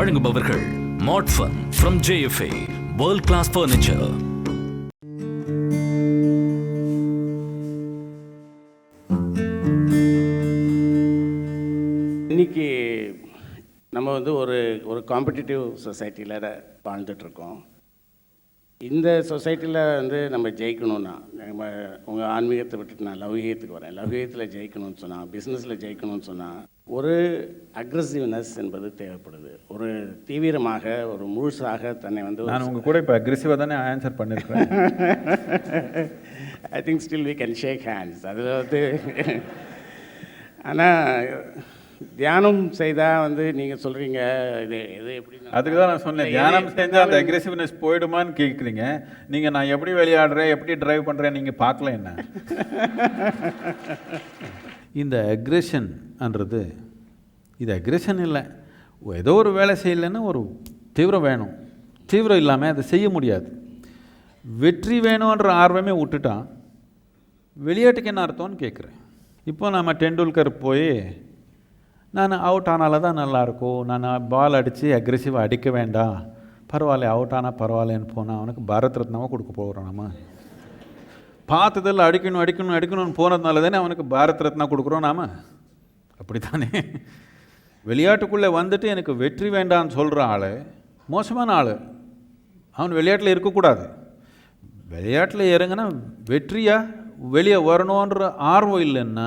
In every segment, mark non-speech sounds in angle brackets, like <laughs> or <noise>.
வழங்குபவர்கள் மாட்ஃபன் from JFA world class furniture இன்னைக்கு நம்ம வந்து ஒரு ஒரு காம்படிட்டிவ் சொசைட்டியில் வாழ்ந்துட்டுருக்கோம் இந்த சொசைட்டியில் வந்து நம்ம ஜெயிக்கணும்னா நம்ம உங்கள் ஆன்மீகத்தை விட்டுட்டு நான் லௌகீகத்துக்கு வரேன். லௌகீகத்தில் ஜெயிக்கணும்னு சொன்னால் பிஸ்னஸில் ஜெயிக்கணும்னு சொன்னால் ஒரு அக்ரஸிவ்னஸ் என்பது தேவைப்படுது. ஒரு தீவிரமாக ஒரு முழுசாக தன்னை வந்து நான் உங்க கூட இப்போ அக்ரெசிவாக தானே ஆன்சர் பண்ணியிருக்கிறேன் I think still we can shake hands அதில் வந்து ஆனால் தியானம் செய்தால் வந்து நீங்கள் சொல்கிறீங்க இது இது எப்படி அதுக்கு தான் நான் சொன்னேன். தியானம் செஞ்சால் அந்த அக்ரெசிவ்னஸ் போயிடுமான்னு கேட்குறீங்க நீங்கள் நான் எப்படி விளையாடுறேன் எப்படி டிரைவ் பண்ணுறேன் நீங்கள் பார்க்கல என்ன? <laughs> இந்த அக்ரெஷன்ன்றது இது அக்ரெஷன் இல்லை. ஏதோ ஒரு வேலை செய்யலைன்னா ஒரு தீவிரம் வேணும். தீவிரம் இல்லாமல் அதை செய்ய முடியாது. வெற்றி வேணுன்ற ஆர்வமே விட்டுட்டான். விளையாட்டுக்கு என்ன அர்த்தம்னு கேட்குறேன். இப்போ நம்ம டெண்டுல்கர் போய் நான் அவுட் ஆனால தான் நல்லாயிருக்கும் நான் பால் அடித்து அக்ரெசிவாக அடிக்க வேண்டாம். பரவாயில்ல அவுட் ஆனால் பரவாயில்லன்னு போனால் அவனுக்கு பாரத் ரத்னாவை கொடுக்க போகிறோம் நம்ம. பார்த்ததில் அடிக்கணும் அடிக்கணும் அடிக்கணும்னு போனதுனால தானே அவனுக்கு பாரத் ரத்னா கொடுக்குறோம் நாம? அப்படி தானே விளையாட்டுக்குள்ளே வந்துட்டு எனக்கு வெற்றி வேண்டாம்னு சொல்கிற ஆள் மோசமான ஆள். அவன் விளையாட்டில் இருக்கக்கூடாது. விளையாட்டில் இறங்கினா வெற்றியா வெளியே வரணுன்ற ஆர்வம் இல்லைன்னா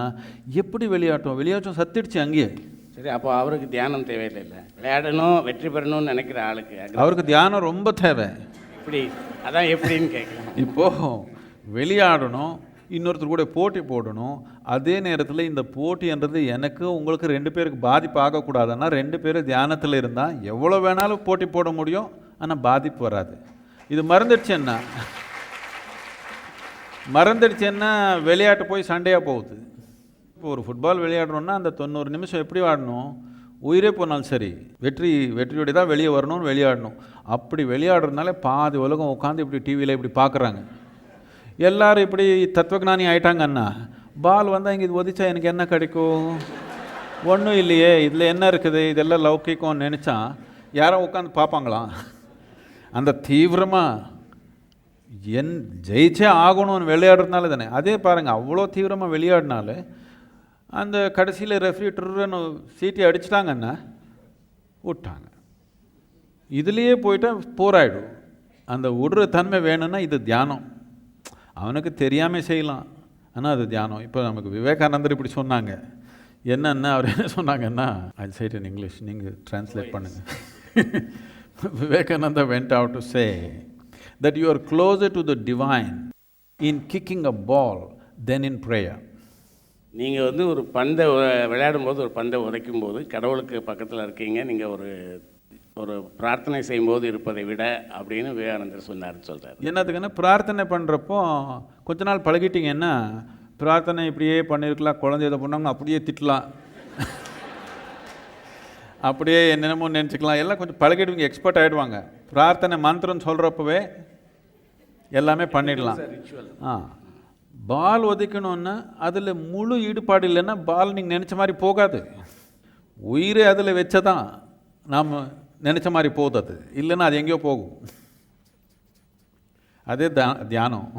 எப்படி விளையாட்டும்? விளையாட்டும் சத்திடுச்சு அங்கேயே. சரி அப்போ அவருக்கு தியானம் தேவையில்லை இல்லை விளையாடணும் வெற்றி பெறணும்னு நினைக்கிற ஆளுக்கு. அவருக்கு தியானம் ரொம்ப தேவை. எப்படி அதான் எப்படின்னு கேட்குறேன் இப்போது விளையாடணும் இன்னொருத்தர் கூட போட்டி போடணும். அதே நேரத்தில் இந்த போட்டின்றது எனக்கு உங்களுக்கு ரெண்டு பேருக்கு பாதிப்பு ஆகக்கூடாதுன்னா ரெண்டு பேரும் தியானத்தில் இருந்தால் எவ்வளோ வேணாலும் போட்டி போட முடியும் ஆனால் பாதிப்பு வராது. இது மறந்துடுச்சுன்னா மறந்துடுச்சுன்னா விளையாட்டு போய் சண்டையாக போகுது. இப்போ ஒரு ஃபுட்பால் விளையாடுறோன்னா அந்த தொண்ணூறு நிமிஷம் எப்படி ஆடணும்? உயிரே போனாலும் சரி வெற்றி வெற்றியோடைய தான் வெளியே வரணும்னு விளையாடணும். அப்படி விளையாடுறதுனால பாதி உலகம் உட்காந்து இப்படி டிவியில் இப்படி பார்க்குறாங்க. எல்லாரும் இப்படி தத்துவஜானி ஆயிட்டாங்கன்னா பால் வந்தால் இங்கே இது ஒதிச்சா எனக்கு என்ன கிடைக்கும்? ஒன்றும் இல்லையே இதில் என்ன இருக்குது? இதெல்லாம் லௌகிக்கம்னு நினச்சா யாரோ உட்காந்து பார்ப்பாங்களாம் அந்த தீவிரமாக என் ஜெயிச்சே ஆகணும்னு விளையாடுறதுனால தானே. அதே பாருங்கள் அவ்வளோ தீவிரமாக விளையாடினால அந்த கடைசியில் ரெஃப்ரி ட்ருன்னு சீட்டி அடிச்சிட்டாங்கன்னா விட்டாங்க. இதுலேயே போயிட்டால் போராயிடும். அந்த விடுற தன்மை வேணும்னா இது தியானம். அவனுக்கு தெரியாமல் செய்யலாம். ஆனால் அது தியானம். இப்போ நமக்கு விவேகானந்தர் இப்படி சொன்னாங்க. என்னன்னா அவர் என்ன சொன்னாங்கன்னா ஐ சைட் இன் இங்கிலீஷ் நீங்கள் ட்ரான்ஸ்லேட் பண்ணுங்கள் Vivekananda went out to say that you are closer to the divine in kicking a ball than in prayer. நீங்கள் வந்து ஒரு பந்தை உ- விளையாடும்போது ஒரு பந்தை உதைக்கும் போது கடவுளுக்கு பக்கத்தில் இருக்கீங்க. நீங்கள் ஒரு ஒரு பிரார்த்தனை செய்யும்போது இருப்பதை விட அப்படின்னு விவேகானந்தர் சொன்னார்னு சொல்கிறார் என்னத்துக்குன்னா பிரார்த்தனை பண்ணுறப்போ கொஞ்ச நாள் பழகிட்டீங்கன்னா பிரார்த்தனை இப்படியே பண்ணியிருக்கலாம் குழந்தை இதை பண்ணாங்க அப்படியே திட்டலாம். <laughs> அப்படியே என்னென்னமோ நினச்சிக்கலாம். எல்லாம் கொஞ்சம் பழகிடுவீங்க எக்ஸ்பர்ட் ஆகிடுவாங்க பிரார்த்தனை மந்திரம் சொல்கிறப்பவே எல்லாமே பண்ணிடலாம். ஆ. பால் ஒதுக்கணுன்னா அதில் முழு ஈடுபாடு இல்லைன்னா பால் நீங்கள் நினச்ச மாதிரி போகாது. உயிரே அதில் வச்சதான் நாம் நினச்ச மாதிரி போகுது அது. இல்லைன்னா அது எங்கேயோ போகும். அதே தா தியானம்.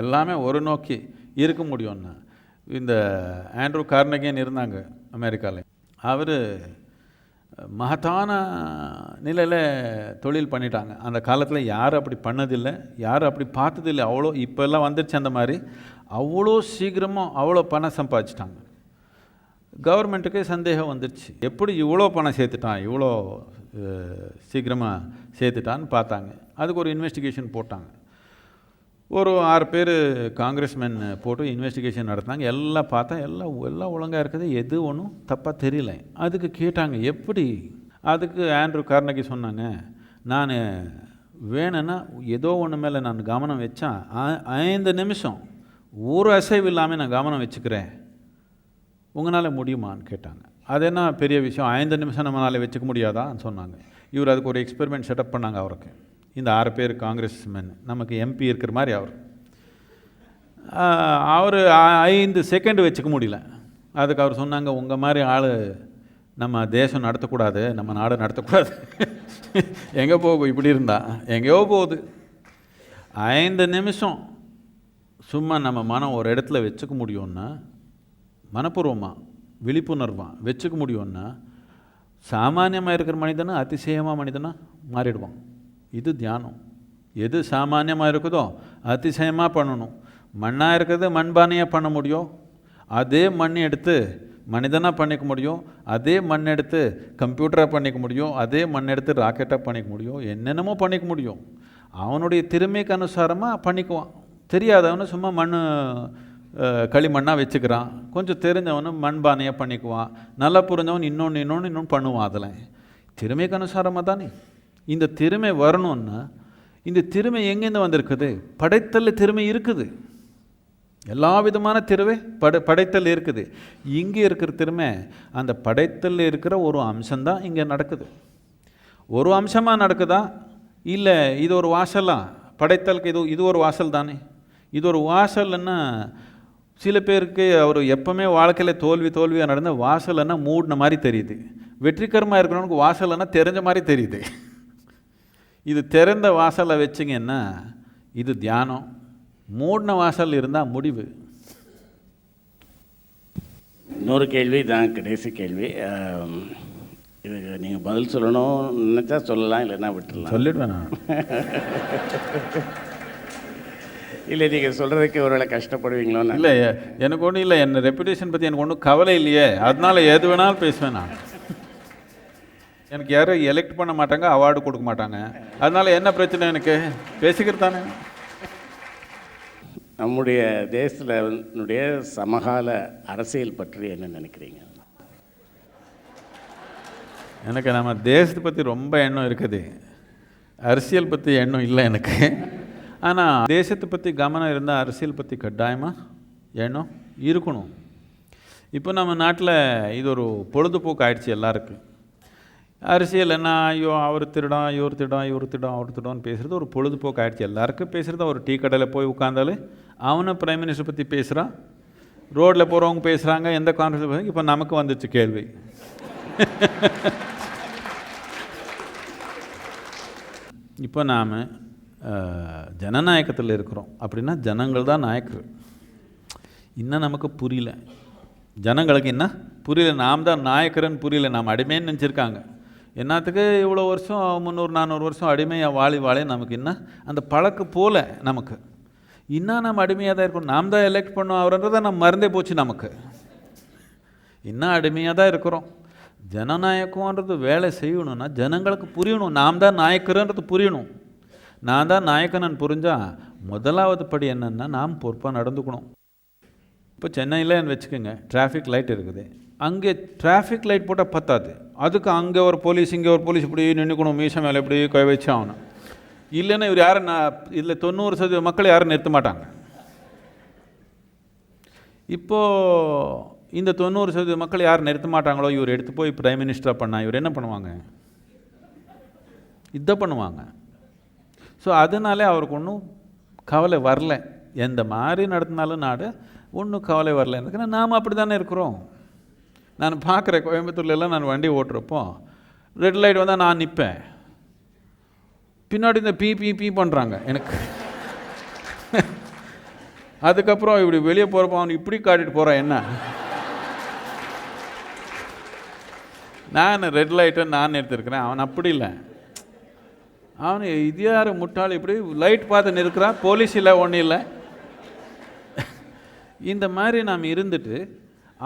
எல்லாமே ஒரு நோக்கி இருக்க முடியும்னா இந்த ஆண்ட்ரூ கார்னகேன் இருந்தாங்க அமெரிக்காவில் அவர் மகத்தான நிலையில் தொழில் பண்ணிட்டாங்க. அந்த காலத்தில் யாரும் அப்படி பண்ணதில்லை யாரும் அப்படி பார்த்ததில்லை. அவ்வளோ இப்போல்லாம் வந்துருச்சு அந்த மாதிரி. அவ்வளோ சீக்கிரமாக அவ்வளோ பணம் சம்பாதிச்சிட்டாங்க. கவர்மெண்ட்டுக்கே சந்தேகம் வந்துடுச்சு. எப்படி இவ்வளோ பணம் சேர்த்துட்டான் இவ்வளோ சீக்கிரமாக சேர்த்துட்டான்னு பார்த்தாங்க. அதுக்கு ஒரு இன்வெஸ்டிகேஷன் போட்டாங்க. ஒரு ஆறு பேர் காங்கிரஸ்மேன் போட்டு இன்வெஸ்டிகேஷன் நடத்தினாங்க. எல்லாம் பார்த்தா எல்லாம் எல்லாம் ஒழுங்காக இருக்குது. எது ஒன்றும் தப்பாக தெரியல. அதுக்கு கேட்டாங்க எப்படி? அதுக்கு ஆண்ட்ரூ கார்னகி சொன்னாங்க நான் வேணும்னா ஏதோ ஒன்று மேலே நான் கவனம் வச்சேன் ஐந்து நிமிஷம் ஒரு அசைவு இல்லாமல் நான் கவனம் வச்சுக்கிறேன். உங்களால் முடியுமான்னு கேட்டாங்க. அது என்ன பெரிய விஷயம்? ஐந்து நிமிஷம் நம்மளால் வச்சுக்க முடியாதான்னு சொன்னாங்க. இவர் அதுக்கு ஒரு எக்ஸ்பெரிமெண்ட் செட்டப் பண்ணாங்க அவருக்கு. இந்த ஆறு பேர் காங்கிரஸ் மேன் நமக்கு எம்பி இருக்கிற மாதிரி அவர். அவர் ஐந்து செகண்ட் வச்சுக்க முடியல. அதுக்கு அவர் சொன்னாங்க உங்கள் மாதிரி ஆள் நம்ம தேசம் நடத்தக்கூடாது நம்ம நாடு நடத்தக்கூடாது. <laughs> எங்கே போகும்? இப்படி இருந்தா. எங்கேயோ போகுது. ஐந்து நிமிஷம் சும்மா நம்ம மனம் ஒரு இடத்துல வச்சுக்க முடியும்னா மனப்பூர்வமாக விழிப்புணர்வாக வச்சுக்க முடியும்னா சாமானியமாக இருக்கிற மனிதனா அதிசயமாக மனிதனாக மாறிடுவான். இது தியானம். எது சாமானியமாக இருக்குதோ அதிசயமாக பண்ணணும். மண்ணாக இருக்கிறது மண்பானையாக பண்ண முடியும். அதே மண் எடுத்து மனிதனாக பண்ணிக்க முடியும். அதே மண் எடுத்து கம்ப்யூட்டராக பண்ணிக்க முடியும். அதே மண் எடுத்து ராக்கெட்டாக பண்ணிக்க முடியும். என்னென்னமோ பண்ணிக்க முடியும். அவனுடைய திறமைக்கு அனுசாரமாக பண்ணிக்குவான். தெரியாதவனு சும்மா மண் களிமண்ணாக வச்சுக்கிறான். கொஞ்சம் தெரிஞ்சவனும் மண்பானையாக பண்ணிக்குவான். நல்லா புரிஞ்சவன் இன்னொன்று இன்னொன்று இன்னொன்று பண்ணுவான் அதில். திறமைக்கு அனுசாரமாக தானே? இந்த திறமை வரணும்னா இந்த திறமை எங்கேருந்து வந்திருக்குது? படைத்தல் திறமை இருக்குது. எல்லா விதமான திறமை படை படைத்தல் இருக்குது. இங்கே இருக்கிற திறமை அந்த படைத்தல் இருக்கிற ஒரு அம்சம்தான் இங்கே நடக்குது. ஒரு அம்சமாக நடக்குதா? இல்லை இது ஒரு வாசலா? படைத்தலுக்கு இது இது ஒரு வாசல் தானே? இது ஒரு வாசல்னா சில பேருக்கு அவர் எப்பவுமே வாழ்க்கையில் தோல்வி தோல்வியாக நடந்த வாசல்னா மூடின மாதிரி தெரியுது. வெற்றிகரமாக இருக்கிறவனுக்கு வாசல்னா தெரிஞ்ச மாதிரி தெரியுது. இது திறந்த வாசலை வச்சிங்கன்னா இது தியானம். மூடின வாசல் இருந்தால் முடிவு. இன்னொரு கேள்வி தான் கடைசி கேள்வி. இதுக்கு நீங்கள் பதில் சொல்லணும்னு நினச்சா சொல்லலாம் இல்லைன்னா விட்டுடலாம் சொல்லிடுவேன் நான். <laughs> இல்லை நீங்கள் சொல்கிறதுக்கு ஒருவேளை கஷ்டப்படுவீங்களோன்னு. இல்லை எனக்கு ஒன்றும் இல்லை. என் ரெப்புடேஷன் பற்றி எனக்கு ஒன்றும் கவலை இல்லையே. அதனால எது வேணாலும் பேசுவேன் நான். எனக்கு யாரும் எலெக்ட் பண்ண மாட்டாங்க அவார்டு கொடுக்க மாட்டாங்க. அதனால என்ன பிரச்சனை எனக்கு? பேசிக்கிறது தானே. நம்முடைய தேசத்தினுடைய சமகால அரசியல் பற்றி என்ன நினைக்கிறீங்க? எனக்கு நம்ம தேசத்தை பற்றி ரொம்ப எண்ணம் இருக்குது. அரசியல் பற்றி எண்ணம் இல்லை எனக்கு. ஆனால் தேசத்தை பற்றி கவனம் இருந்தால் அரசியல் பற்றி கட்டாயமாக ஏனோ இருக்கணும். இப்போ நம்ம நாட்டில் இது ஒரு பொழுதுபோக்கு ஆயிடுச்சு எல்லாருக்கும். அரசியல் என்ன? ஐயோ அவர் திருடம் இவர் திருடம் இவர் திருடம் அவர் திருடம்னு பேசுகிறது ஒரு பொழுதுபோக்கு ஆயிடுச்சு. எல்லாருக்கும் பேசுகிறது ஒரு டீ கடையில் போய் உட்காந்தாலே அவனும் பிரைம் மினிஸ்டர் பற்றி பேசுகிறான் ரோட்டில் போகிறவங்க பேசுகிறாங்க எந்த கான்ஃபரன்ஸ் இப்போ நமக்கு வந்துச்சு கேள்வி. <laughs> இப்போ நாம் ஜனநாயகத்தில் இருக்கிறோம். அப்படின்னா ஜனங்கள் தான் நாயக்கர் இன்னும் நமக்கு புரியல. ஜனங்களுக்கு என்ன? புரியல. நாம் தான் நாயக்கர்னு புரியல. நாம் அடிமைன்னு நினச்சிருக்காங்க. என்னத்துக்கு இவ்வளோ வருஷம் முந்நூறு நானூறு வருஷம் அடிமையாக வாழி வாழே நமக்கு என்ன? அந்த பழக்கு போல நமக்கு. இன்னும் நம்ம அடிமையாக தான் இருக்கோம். நாம் தான் எலெக்ட் பண்ணோம் அவரன்றதை நம்ம மறந்தே போச்சு நமக்கு. இன்னும் அடிமையாக தான் இருக்கிறோம். ஜனநாயகம்ன்றது வேலை செய்யணும்னா ஜனங்களுக்கு புரியணும். நாம் தான் நாயக்கருன்றது புரியணும். நான் தான் நாயக்கனன் புரிஞ்சால் முதலாவது படி என்னென்னா நாம் பொறுப்பாக நடந்துக்கணும். இப்போ சென்னையில் வச்சுக்கோங்க டிராஃபிக் லைட் இருக்குது. அங்கே டிராஃபிக் லைட் போட்டால் பத்தாது. அதுக்கு அங்கே ஒரு போலீஸ் இங்கே ஒரு போலீஸ் இப்படி நின்றுக்கணும் மீச மேலே இப்படி கை வச்சு ஆகணும். இல்லைன்னா இவர் யாரும் நான் இதில் தொண்ணூறு சதவீத மக்கள் யாரும் நிறுத்த மாட்டாங்க. இப்போது இந்த தொண்ணூறு சதவீத மக்கள் யார் நிறுத்த மாட்டாங்களோ இவர் எடுத்து போய் பிரைம் மினிஸ்டராக பண்ணால் இவர் என்ன பண்ணுவாங்க? இதை பண்ணுவாங்க. ஸோ அதனாலே அவருக்கு ஒன்றும் கவலை வரல. எந்த மாதிரி நடத்தினாலும் நாடு ஒன்றும் கவலை வரல. எனக்கு நாம் அப்படி தானே இருக்கிறோம்? நான் பார்க்குறேன் கோயம்புத்தூர்லலாம் நான் வண்டி ஓட்டுறப்போ ரெட் லைட் வந்தால் நான் நிற்பேன் பின்னாடி இந்த பீ பீ பீ பண்ணுறாங்க எனக்கு <laughs> அதுக்கப்புறம் இப்படி வெளியே போகிறப்போ அவன் இப்படி காட்டிட்டு போகிறான் என்ன? நான் ரெட் லைட்டை நான் எடுத்திருக்கிறேன். அவன் அப்படி இல்லை. அவனு இது யார் முட்டாள் இப்படி லைட் பார்த்து நிற்கிறான். போலீஸ் இல்லை ஒன்றும் இல்லை. இந்த மாதிரி நாம் இருந்துட்டு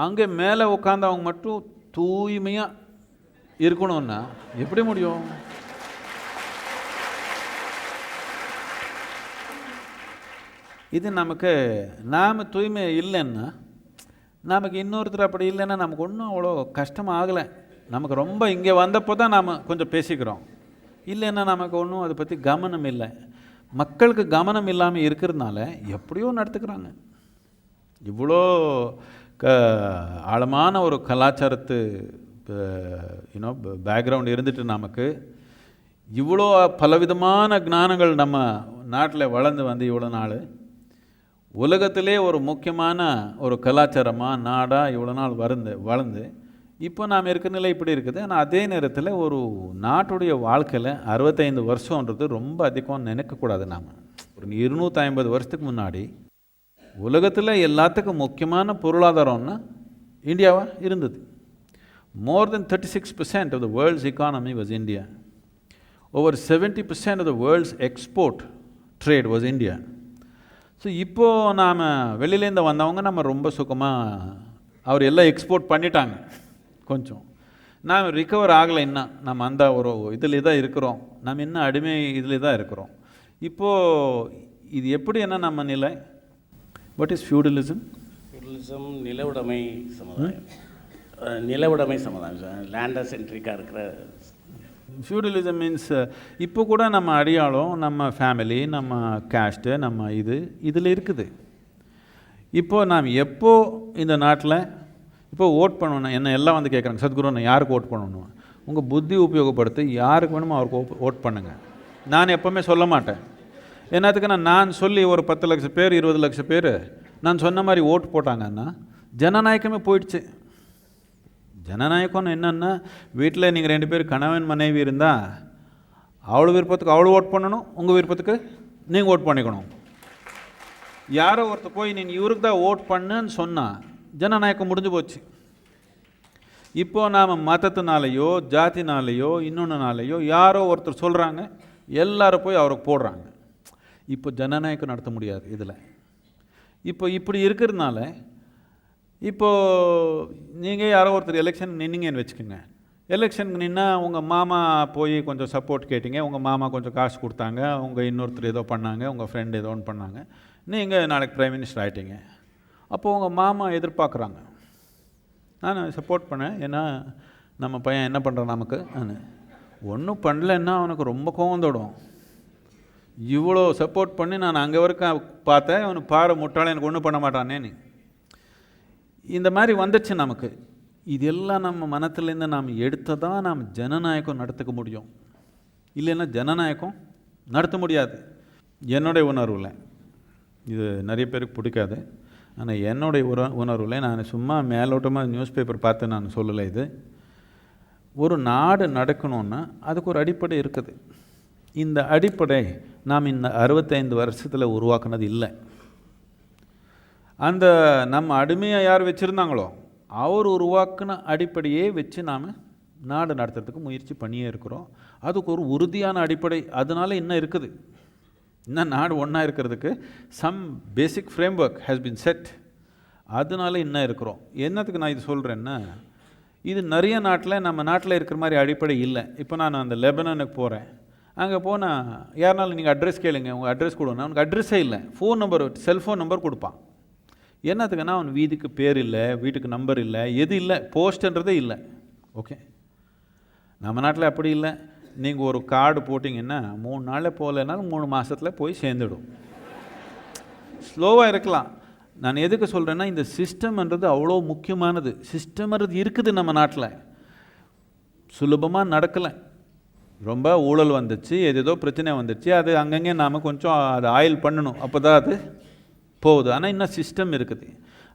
அங்கே மேலே உட்காந்தவங்க மட்டும் தூய்மையாக இருக்கணும்னா எப்படி முடியும்? இது நமக்கு நாம் தூய்மை இல்லைன்னா நமக்கு இன்னொருத்தர் அப்படி இல்லைன்னா நமக்கு ஒன்றும் அவ்வளோ கஷ்டமாக ஆகலை நமக்கு ரொம்ப இங்கே வந்தப்போ தான் நாம் கொஞ்சம் பேசிக்கிறோம். இல்லைன்னா நமக்கு ஒன்றும் அதை பற்றி கவனம் இல்லை. மக்களுக்கு கவனம் இல்லாமல் இருக்கிறதுனால எப்படியோ நடத்துக்கிறாங்க இவ்வளோ க ஆழமான ஒரு கலாச்சாரத்து யூனோ பேக்ரவுண்ட் இருந்துட்டு நமக்கு இவ்வளோ பலவிதமான ஞானங்கள் நம்ம நாட்டில் வளர்ந்து வந்து இவ்வளோ நாள். உலகத்திலே ஒரு முக்கியமான ஒரு கலாச்சாரமாக நாடாக இவ்வளோ நாள் வருந்து வளர்ந்து இப்போ நாம் இருக்கிற நிலை இப்படி இருக்குது. ஆனால் அதே நேரத்தில் ஒரு நாட்டுடைய வாழ்க்கையில் அறுபத்தைந்து வருஷன்றது ரொம்ப அதிகம் நினைக்கக்கூடாது நாம். ஒரு இருநூற்றி ஐம்பது வருஷத்துக்கு முன்னாடி உலகத்தில் எல்லாத்துக்கும் முக்கியமான பொருளாதாரம்னா இந்தியாவாக இருந்தது. More than thirty six percent of the world's economy was India over seventy percent of the world's export trade was India so இப்போது நாம் வெளியிலேருந்து வந்தவங்க நம்ம ரொம்ப சுகமாக அவர் எல்லாம் எக்ஸ்போர்ட் பண்ணிட்டாங்க. கொஞ்சம். நாம் ரிகவர் ஆகலை இன்னும் நம்ம அந்த ஒரு இதில் தான் இருக்கிறோம். நம்ம இன்னும் அடிமை இதில் தான் இருக்கிறோம். இப்போது இது எப்படி என்ன நம்ம நிலை? வாட் இஸ் ஃபியூடலிசம் ஃபெடரலிசம் நிலவுடைமை சமுதாயம். நிலவுடைமை சமுதாயம். லேண்டர் சென்ட்ரிக்காக இருக்கிற ஃபியூடலிசம் மீன்ஸ் இப்போ கூட நம்ம அடையாளம் நம்ம ஃபேமிலி நம்ம கேஸ்ட்டு நம்ம இது இதில் இருக்குது. இப்போ நாம் எப்போ இந்த நாட்டில் இப்போ ஓட் பண்ணணும் என்ன எல்லாம் வந்து கேட்குறாங்க சத்குரு நான் யாருக்கு ஓட் பண்ணணும் உங்கள் புத்தி உபயோகப்படுத்தி யாருக்கு வேணுமோ அவருக்கு ஓட் பண்ணுங்கள் நான் எப்போவுமே சொல்ல மாட்டேன். என்னத்துக்குன்னா நான் சொல்லி ஒரு பத்து லட்சம் பேர் இருபது லட்சம் பேர் நான் சொன்ன மாதிரி ஓட்டு போட்டாங்கன்னா ஜனநாயகமே போயிடுச்சு. ஜனநாயகம்னு என்னென்னா வீட்டில் நீங்கள் ரெண்டு பேர் கணவன் மனைவி இருந்தால் அவள் விருப்பத்துக்கு அவள் ஓட் பண்ணணும் உங்கள் விருப்பத்துக்கு நீங்கள் ஓட் பண்ணிக்கணும். யாரோ ஒருத்தர் போய் நீங்கள் இவருக்கு தான் ஓட் பண்ணுன்னு சொன்னால் ஜனநாயகம் முடிஞ்சு போச்சு. இப்போது நாம் மதத்தினாலேயோ ஜாத்தினாலேயோ இன்னொன்றுனாலேயோ யாரோ ஒருத்தர் சொல்கிறாங்க எல்லாரும் போய் அவருக்கு போடுறாங்க. இப்போ ஜனநாயகம் நடத்த முடியாது இதில். இப்போ இப்படி இருக்கிறதுனால இப்போது நீங்கள் யாரோ ஒருத்தர் எலெக்ஷன் நின்னீங்கன்னு வச்சுக்கோங்க. எலெக்ஷனுக்கு நின்னா உங்கள் மாமா போய் கொஞ்சம் சப்போர்ட் கேட்டிங்க உங்கள் மாமா கொஞ்சம் காசு கொடுத்தாங்க உங்கள் இன்னொருத்தர் ஏதோ பண்ணாங்க உங்கள் ஃப்ரெண்டு ஏதோ ஒன்று பண்ணாங்க. நீங்கள் நாளைக்கு ப்ரைம் மினிஸ்டர் ஆகிட்டீங்க அப்போது உங்கள் மாமா எதிர்பார்க்குறாங்க. நான் சப்போர்ட் பண்ணேன். ஏன்னா நம்ம பையன் என்ன பண்ணுறான் நமக்கு? நான் ஒன்றும் பண்ணலன்னா அவனுக்கு ரொம்ப கோவம் தொடும். இவ்வளோ சப்போர்ட் பண்ணி நான் அங்கே வரைக்கும் பார்த்தேன். அவனுக்கு பாரு முட்டாளே எனக்கு ஒன்றும் பண்ண மாட்டானேன்னு இந்த மாதிரி வந்துச்சு நமக்கு. இதெல்லாம் நம்ம மனத்துலேருந்து நாம் எடுத்தால் தான் நாம் ஜனநாயகம் நடத்துக்க முடியும். இல்லைன்னா ஜனநாயகம் நடத்த முடியாது. என்னுடைய உணர்வில் இது நிறைய பேருக்கு பிடிக்காது. ஆனால் என்னுடைய உற உணர்வில் நான் சும்மா மேலோட்டமாக நியூஸ் பேப்பர் பார்த்து நான் சொல்லலை இது. ஒரு நாடு நடக்கணும்னா அதுக்கு ஒரு அடிப்படை இருக்குது. இந்த அடிப்படை நாம் இந்த அறுபத்தைந்து வருஷத்தில் உருவாக்குனது இல்லை. அந்த நம்ம அடிமையாக யார் வச்சுருந்தாங்களோ அவர் உருவாக்கின அடிப்படையே வச்சு நாம் நாடு நடத்துறதுக்கு முயற்சி பண்ணியே இருக்கிறோம். அதுக்கு ஒரு உறுதியான அடிப்படை அதனால இன்னும் இருக்குது. இன்னும் நாடு ஒன்றா இருக்கிறதுக்கு some basic framework has been set அதனால இன்னும் இருக்கிறோம். என்னத்துக்கு நான் இது சொல்கிறேன்னா இது நிறைய நாட்டில் நம்ம நாட்டில் இருக்கிற மாதிரி அடிப்படை இல்லை. இப்போ நான் அந்த லெபனனுக்கு போகிறேன் அங்கே போனால் யாருனாலும் நீங்கள் அட்ரஸ் கேளுங்க உங்கள் அட்ரஸ் கொடுங்க அவனுக்கு அட்ரஸே இல்லை. ஃபோன் நம்பர் செல்ஃபோன் நம்பர் கொடுப்பான். என்னத்துக்குன்னா அவன் வீதிக்கு பேர் இல்லை வீட்டுக்கு நம்பர் இல்லை எது இல்லை போஸ்ட்ன்றதே இல்லை. ஓகே நம்ம நாட்டில் அப்படி இல்லை. நீங்கள் ஒரு கார்டு போட்டிங்கன்னா மூணு நாளில் போகலைனாலும் மூணு மாதத்தில் போய் சேர்ந்துடும். ஸ்லோவாக இருக்கலாம். நான் எதுக்கு சொல்கிறேன்னா இந்த சிஸ்டம்ன்றது அவ்வளோ முக்கியமானது. சிஸ்டம்ன்றது இருக்குது நம்ம நாட்டில். சுலபமாக நடக்கலை. ரொம்ப ஊழல் வந்துச்சு ஏதேதோ பிரச்சனை வந்துச்சு. அது அங்கங்கே நாம் கொஞ்சம் அது ஆயில் பண்ணணும். அப்போ தான் அது போகுது. ஆனால் இன்னும் சிஸ்டம் இருக்குது.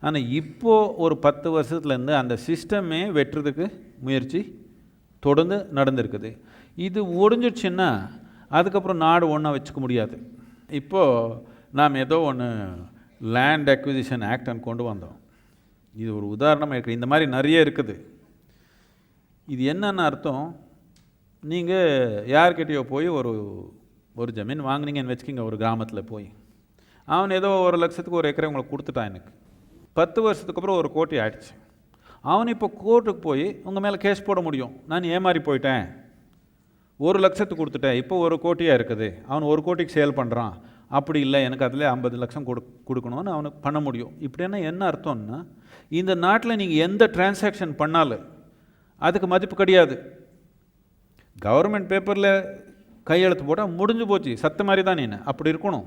ஆனால் இப்போது ஒரு பத்து வருஷத்துலேருந்து அந்த சிஸ்டமே வெட்டுறதுக்கு முயற்சி தொடர்ந்து நடந்திருக்குது. இது ஒடிஞ்சிடுச்சுன்னா அதுக்கப்புறம் நாடு ஒன்றா வச்சுக்க முடியாது. இப்போது நாம் ஏதோ ஒன்று லேண்ட் அக்விசிஷன் ஆக்டன்னு கொண்டு வந்தோம். இது ஒரு உதாரணமாக இருக்குது இந்த மாதிரி நிறைய இருக்குது. இது என்னென்ன அர்த்தம்? நீங்கள் யார்கிட்டயோ போய் ஒரு ஒரு ஜமீன் வாங்குனீங்கன்னு வச்சுக்கிங்க ஒரு கிராமத்தில் போய். அவன் ஏதோ ஒரு லட்சத்துக்கு ஒரு ஏக்கரை உங்களுக்கு கொடுத்துட்டான் எனக்கு. பத்து வருஷத்துக்கு அப்புறம் ஒரு கோட்டி ஆயிடுச்சு. அவன் இப்போ கோர்ட்டுக்கு போய் உங்கள் மேலே கேஸ் போட முடியும். நான் ஏமாறி போயிட்டேன். ஒரு லட்சத்துக்கு கொடுத்துட்டேன். இப்போ ஒரு கோட்டியாக இருக்குது. அவன் ஒரு கோட்டிக்கு சேல் பண்ணுறான் அப்படி இல்லை. எனக்கு அதில் ஐம்பது லட்சம் கொடு கொடுக்கணும்னு அவனுக்கு பண்ண முடியும். இப்படின்னா என்ன அர்த்தம்னா இந்த நாட்டில் நீங்கள் எந்த டிரான்சாக்ஷன் பண்ணாலும் அதுக்கு மதிப்பு கிடையாது. கவர்மெண்ட் பேப்பரில் கையெழுத்து போட்டால் முடிஞ்சு போச்சு. சத்த மாதிரி தான் நீ அப்படி இருக்கணும்.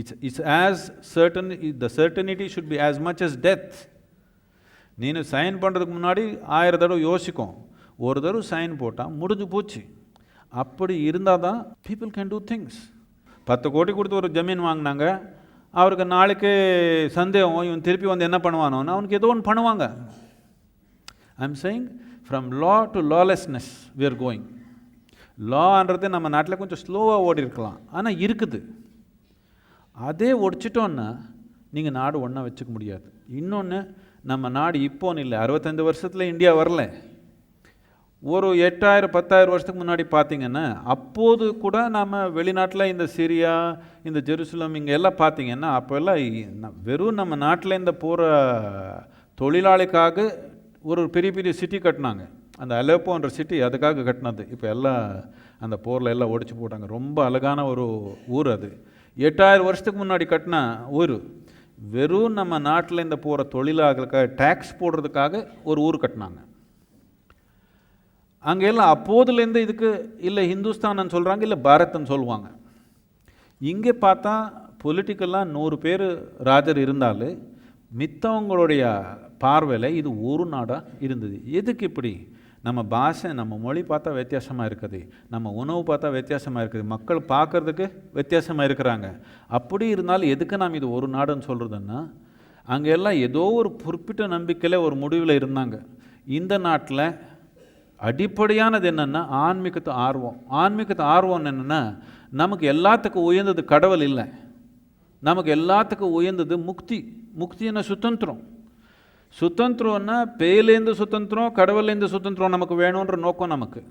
It's it's as certain the certainty should be as much as death நீனு சைன் பண்ணுறதுக்கு முன்னாடி ஆயிரம் தடவை யோசிக்கும். ஒரு தடவை சைன் போட்டால் முடிஞ்சு போச்சு. அப்படி இருந்தால் தான் பீப்புள் கேன் டூ திங்ஸ் பத்து கோடி கொடுத்து ஒரு ஜமீன் வாங்கினாங்க. அவருக்கு நாளைக்கு சந்தேகம் இவன் திருப்பி வந்து என்ன பண்ணுவானோன்னு? அவனுக்கு ஏதோ ஒன்று பண்ணுவாங்க. I'm saying from law to lawlessness we are going லான்றது நம்ம நாட்டில் கொஞ்சம் ஸ்லோவாக ஓடி இருக்கலாம். ஆனால் இருக்குது. அதே ஒடிச்சிட்டோன்னா நீங்கள் நாடு ஒன்றா வச்சுக்க முடியாது. இன்னொன்று நம்ம நாடு இப்போன்னு இல்லை. அறுபத்தஞ்சு வருஷத்தில் இந்தியா வரல. ஒரு எட்டாயிரம் பத்தாயிரம் வருஷத்துக்கு முன்னாடி பார்த்தீங்கன்னா அப்போது கூட நாம் வெளிநாட்டில் இந்த சிரியா இந்த ஜெருசலம் இங்கே எல்லாம் பார்த்தீங்கன்னா அப்போல்லாம் வெறும் நம்ம நாட்டில் இந்த போகிற தொழிலாளிக்காக ஒரு பெரிய பெரிய சிட்டி கட்டினாங்க. அந்த அலோப்போன்ற சிட்டி அதுக்காக கட்டினது. இப்போ எல்லாம் அந்த போரில் எல்லாம் ஒடிச்சு போட்டாங்க. ரொம்ப அழகான ஒரு ஊர் அது. எட்டாயிரம் வருஷத்துக்கு முன்னாடி கட்டின ஊர். வெறும் நம்ம நாட்டில் இந்த போகிற தொழிலாளர்களுக்காக டேக்ஸ் போடுறதுக்காக ஒரு ஊர் கட்டினாங்க. அங்கே எல்லாம் அப்போதுலேருந்து இதுக்கு இல்லை ஹிந்துஸ்தான்னு சொல்கிறாங்க இல்லை பாரத்னு சொல்லுவாங்க. இங்கே பார்த்தா பொலிட்டிக்கலாக நூறு பேர் ராஜர் இருந்தாலும் மித்தவங்களுடைய பார்வையில் இது ஒரு நாடாக இருந்தது. எதுக்கு இப்படி? நம்ம பாஷை நம்ம மொழி பார்த்தா வித்தியாசமாக இருக்குது. நம்ம உணவு பார்த்தா வித்தியாசமாக இருக்குது. மக்கள் பார்க்கறதுக்கு வித்தியாசமாக இருக்கிறாங்க. அப்படி இருந்தாலும் எதுக்கு நாம் இது ஒரு நாடுன்னு சொல்கிறதுன்னா அங்கே எல்லாம் ஏதோ ஒரு குறிப்பிட்ட நம்பிக்கையில் ஒரு முடிவில் இருந்தாங்க. இந்த நாட்டில் அடிப்படையானது என்னென்னா ஆன்மீகத்து ஆர்வம். ஆன்மீகத்து ஆர்வம் என்னென்னா நமக்கு எல்லாத்துக்கும் உயர்ந்தது கடவுள் இல்லை. நமக்கு எல்லாத்துக்கும் உயர்ந்தது முக்தி. முக்தின்னா சுதந்திரம். சுதந்திரம்னா பேயிலேருந்து சுதந்திரம் கடவுள்லேருந்து சுதந்திரம் நமக்கு வேணுன்ற நோக்கம் நமக்கு.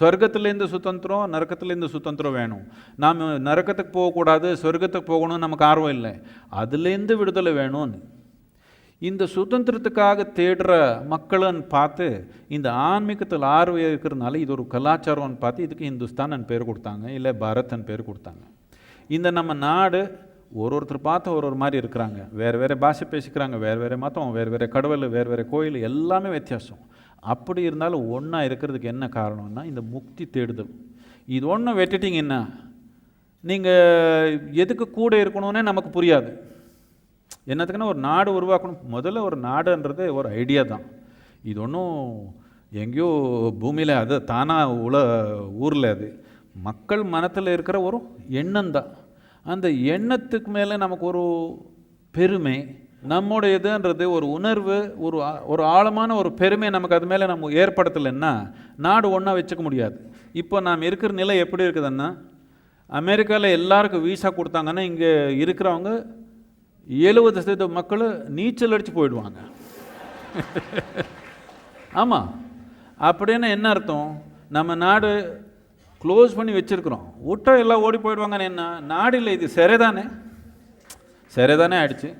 சொர்க்கத்துலேருந்து சுதந்திரம் நரக்கத்துலேருந்து சுதந்திரம் வேணும். நாம் நரக்கத்துக்கு போகக்கூடாது சொர்க்கத்துக்கு போகணும்னு நமக்கு ஆர்வம் இல்லை. அதுலேருந்து விடுதலை வேணும்னு. இந்த சுதந்திரத்துக்காக தேடுற மக்களுன்னு பார்த்து இந்த ஆன்மீகத்தில் ஆர்வம் இருக்கிறதுனால இது ஒரு கலாச்சாரம்னு பார்த்து இதுக்கு இந்துஸ்தான் பேர் கொடுத்தாங்க இல்லை பாரத்னு பேர் கொடுத்தாங்க. இந்த நம்ம நாடு ஒரு ஒருத்தர் பார்த்து ஒரு ஒரு மாதிரி இருக்கிறாங்க. வேறு வேறு பாஷை பேசிக்கிறாங்க வேறு வேறு மதம் வேறு வேறு கடவுள் வேறு வேறு கோயில் எல்லாமே வித்தியாசம். அப்படி இருந்தாலும் ஒன்றா இருக்கிறதுக்கு என்ன காரணம்னா இந்த முக்தி தேடுதல். இது ஒன்று வெட்டிட்டிங்கன்னா நீங்கள் எதுக்கு கூட இருக்கணும்னே நமக்கு புரியாது. என்னத்துக்குன்னா ஒரு நாடு உருவாக்கணும். முதல்ல ஒரு நாடுன்றது ஒரு ஐடியா தான். இது ஒன்றும் எங்கேயோ பூமியில் அது தானாக உல ஊரில் அது. மக்கள் மனத்தில் இருக்கிற ஒரு எண்ணம் தான். அந்த எண்ணத்துக்கு மேலே நமக்கு ஒரு பெருமை நம்முடைய இதுன்றது ஒரு உணர்வு ஒரு ஒரு ஆழமான ஒரு பெருமை நமக்கு அது மேலே நம்ம ஏற்படுத்தலைன்னா நாடு ஒன்றா வச்சுக்க முடியாது. இப்போ நாம் இருக்கிற நிலை எப்படி இருக்குதுன்னா அமெரிக்காவில் எல்லாருக்கும் வீசா கொடுத்தாங்கன்னா இங்கே இருக்கிறவங்க எழுபது சதவீத மக்கள் நீச்சல் அடித்து போயிடுவாங்க. ஆமாம் அப்படின்னு என்ன அர்த்தம்? நம்ம நாடு க்ளோஸ் பண்ணி வச்சுருக்குறோம். விட்டா எல்லாம் ஓடி போயிடுவாங்கன்னு என்ன? நாடு இல்லை இது சிறை தானே தானே ஆயிடுச்சு.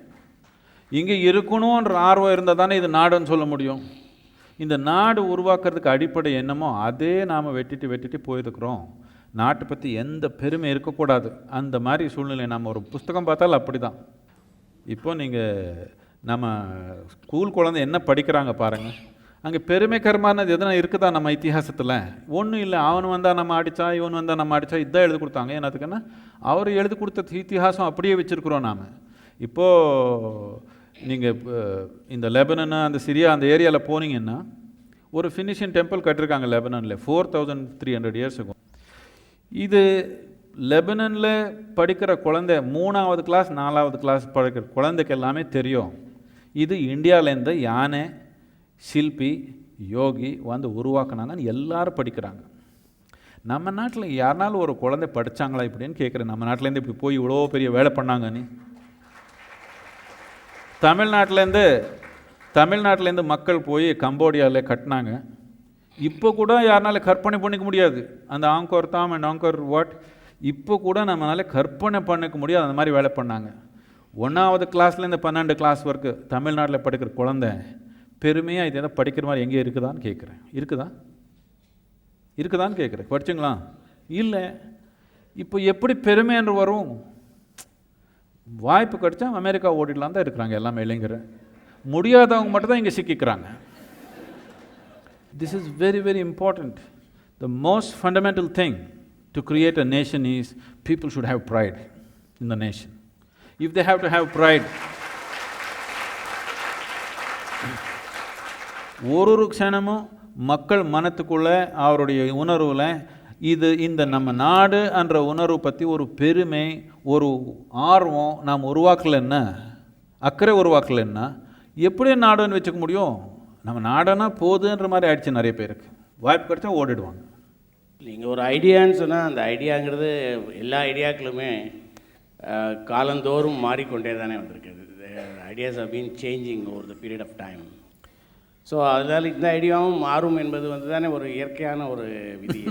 இங்கே இருக்கணுன்ற ஆர்வம் இருந்தால் தானே இது நாடுன்னு சொல்ல முடியும். இந்த நாடு உருவாக்குறதுக்கு அடிப்படை என்னமோ அதே நாம் வெட்டிட்டு வெட்டிட்டு போயிருக்கிறோம். நாட்டை பற்றி எந்த பெருமை இருக்கக்கூடாது. அந்த மாதிரி சூழ்நிலை நம்ம ஒரு புஸ்தகம் பார்த்தாலும் அப்படி தான் இப்போ நீங்கள் நம்ம ஸ்கூல் குழந்தை என்ன படிக்கிறாங்க பாருங்கள் அங்கே பெருமைக்கரமானது எதனா இருக்குதா நம்ம இத்திஹாசத்தில்? ஒன்றும் இல்லை. அவன் வந்தால் நம்ம அடித்தா இவன் வந்தால் நம்ம அடித்தா இதான் எழுதி கொடுத்தாங்க. என்னத்துக்குன்னா அவர் எழுதி கொடுத்த இத்திஹாசம் அப்படியே வச்சுருக்குறோம் நாம். இப்போது நீங்கள் இந்த லெபனனு அந்த சிரியா அந்த ஏரியாவில் போனீங்கன்னா ஒரு ஃபினிஷிங் டெம்பிள் கட்டிருக்காங்க லெபனனில். Four thousand three hundred years இருக்கும் இது லெபனனில் படிக்கிற குழந்தை மூணாவது கிளாஸ் நாலாவது கிளாஸ் படிக்கிற குழந்தைக்கு எல்லாமே தெரியும். இது இந்தியாவிலேருந்து யானை சில்பி யோகி வந்து உருவாக்குனாங்கன்னு எல்லாரும் படிக்கிறாங்க. நம்ம நாட்டில் யாருனாலும் ஒரு குழந்தை படிச்சாங்களா இப்படின்னு கேட்குறேன் நம்ம நாட்டிலேருந்து இப்படி போய் இவ்வளோ பெரிய வேலை பண்ணாங்கன்னு. தமிழ்நாட்டிலேருந்து தமிழ்நாட்டிலேருந்து மக்கள் போய் கம்போடியாவில் கட்டினாங்க. இப்போ கூட யாருனால கற்பனை பண்ணிக்க முடியாது. அந்த ஆங்கோர் தாம் அண்ட் ஆங்கோர் வாட் இப்போ கூட நம்மளால் கற்பனை பண்ணிக்க முடியாது அந்த மாதிரி வேலை பண்ணாங்க. ஒன்றாவது கிளாஸ்லேருந்து பன்னெண்டு கிளாஸ் வரைக்கும் தமிழ்நாட்டில் படிக்கிற குழந்தை பெருமையாக இது எதாவது படிக்கிற மாதிரி எங்கேயும் இருக்குதான்னு கேட்குறேன். இருக்குதா? இருக்குதான்னு கேட்குறேன். படிச்சுங்களா? இல்லை. இப்போ எப்படி பெருமை என்று வரும்? வாய்ப்பு கிடைச்சா அமெரிக்கா ஓடிடலாம் தான் இருக்கிறாங்க எல்லாமே இளைஞர். முடியாதவங்க மட்டும் தான் இங்கே சிக்கிக்கிறாங்க. This is very very important the most fundamental thing to create a nation is people should have pride in the nation. If they have to have pride, ஒரு ஒரு க்ஷணமும் மக்கள் மனத்துக்குள்ள அவருடைய உணர்வில் இது இந்த நம்ம நாடு என்ற உணர்வு பற்றி ஒரு பெருமை ஒரு ஆர்வம் நாம் உருவாக்கலைன்னா அக்கறை உருவாக்கலைன்னா எப்படி நாடுன்னு வச்சுக்க முடியும்? நம்ம நாடுன்னா போதுன்ற மாதிரி ஆயிடுச்சு நிறைய பேருக்கு. வாய்ப்பு கிடைச்சா ஓடிடுவாங்க. நீங்கள் ஒரு ஐடியான்னு சொன்னால் அந்த ஐடியாங்கிறது எல்லா ஐடியாக்களுமே காலந்தோறும் மாறிக்கொண்டே தானே வந்திருக்கு ideas have been changing over the period of time so அதனால் இந்த ஐடியாவும் மாறும் என்பது வந்து தானே ஒரு இயற்கையான ஒரு விதி <laughs>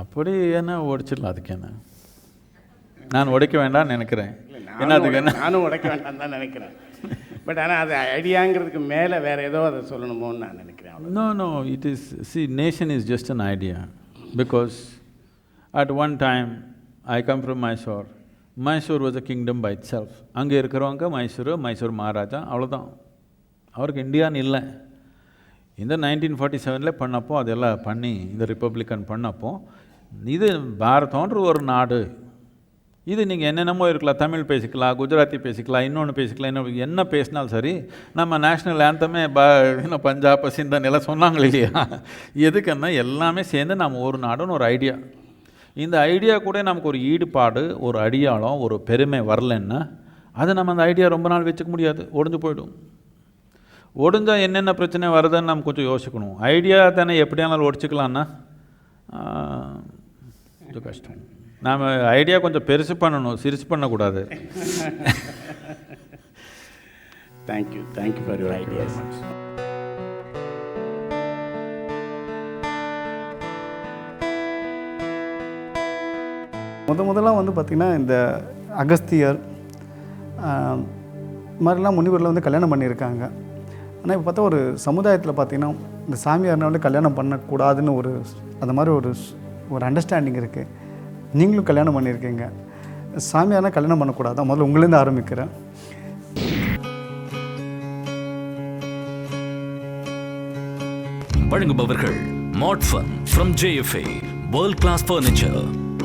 அப்படி என்ன உடைச்சிடலாம் அதுக்கு என்ன? நான் உடைக்க வேண்டாம்னு நினைக்கிறேன். என்ன அதுக்கு என்ன? நானும் உடைக்க வேண்டாம் தான் நினைக்கிறேன். பட் ஆனால் அது ஐடியாங்கிறதுக்கு மேலே வேறு ஏதோ அதை சொல்லணுமோன்னு நான் நினைக்கிறேன் அவ்வளோ no it is see nation is just an idea because at one time I come from Mysore Mysore was a kingdom by itself அங்கே இருக்கிறவங்க மைசூர் மைசூர் மகாராஜா அவ்வளோதான் அவருக்கு இந்தியான்னு இல்லை. இந்த நைன்டீன் ஃபார்ட்டி செவனில் பண்ணப்போ அதெல்லாம் பண்ணி இந்த ரிப்பப்ளிக்கன் பண்ணப்போ இது பாரதம்ன்ற ஒரு நாடு. இது நீங்கள் என்னென்னமோ இருக்கலாம். தமிழ் பேசிக்கலாம் குஜராத்தி பேசிக்கலாம் இன்னொன்று பேசிக்கலாம் இன்னொன்று என்ன பேசினாலும் சரி நம்ம நேஷ்னல் ஆந்தமே ப இன்னும் பஞ்சாப் சிந்தன் எல்லாம் சொன்னாங்களே இல்லையா? எதுக்குன்னா எல்லாமே சேர்ந்து நம்ம ஒரு நாடுன்னு ஒரு ஐடியா இந்த ஐடியா கூட நமக்கு ஒரு ஈடுபாடு ஒரு அடியாளம் ஒரு பெருமை வரலன்னா அது நம்ம அந்த ஐடியா ரொம்ப நாள் வச்சுக்க முடியாது. ஒடிஞ்சு போயிடும். ஒடிஞ்சால் என்னென்ன பிரச்சனை வருதுன்னு நம்ம கொஞ்சம் யோசிக்கணும். ஐடியா தானே எப்படியானாலும் ஒடிச்சுக்கலான்னா கொஞ்சம் கஷ்டம். நாம் ஐடியா கொஞ்சம் பெருசு பண்ணணும் சிறுசு பண்ணக்கூடாது. Thank you thank you for your ideas முத முதலாக வந்து பார்த்திங்கன்னா இந்த அகஸ்தியர் மாதிரிலாம் முனிவரில் வந்து கல்யாணம் பண்ணியிருக்காங்க. ஆனால் இப்போ பார்த்தா ஒரு சமுதாயத்தில் பார்த்திங்கன்னா இந்த சாமியார்னா வந்து கல்யாணம் பண்ணக்கூடாதுன்னு ஒரு அந்த மாதிரி ஒரு ஸ்- ஒரு அண்டர்ஸ்டாண்டிங் இருக்குது நீங்களும் கல்யாணம் பண்ணியிருக்கீங்க. சாமியானா கல்யாணம் பண்ணக்கூடாது? முதல்ல உங்களேருந்து ஆரம்பிக்கிறேன். வழங்குபவர்கள் மாட்ஃபன் from JFA world class furniture